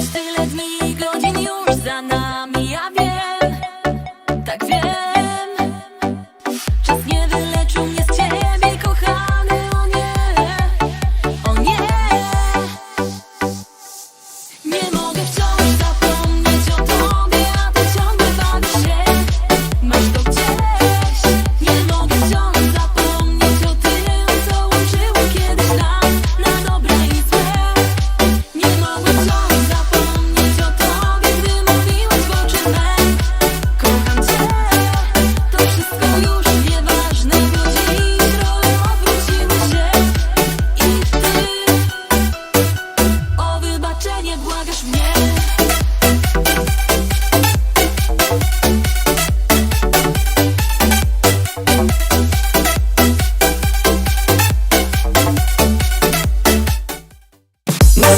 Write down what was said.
still let me помогаешь мне. На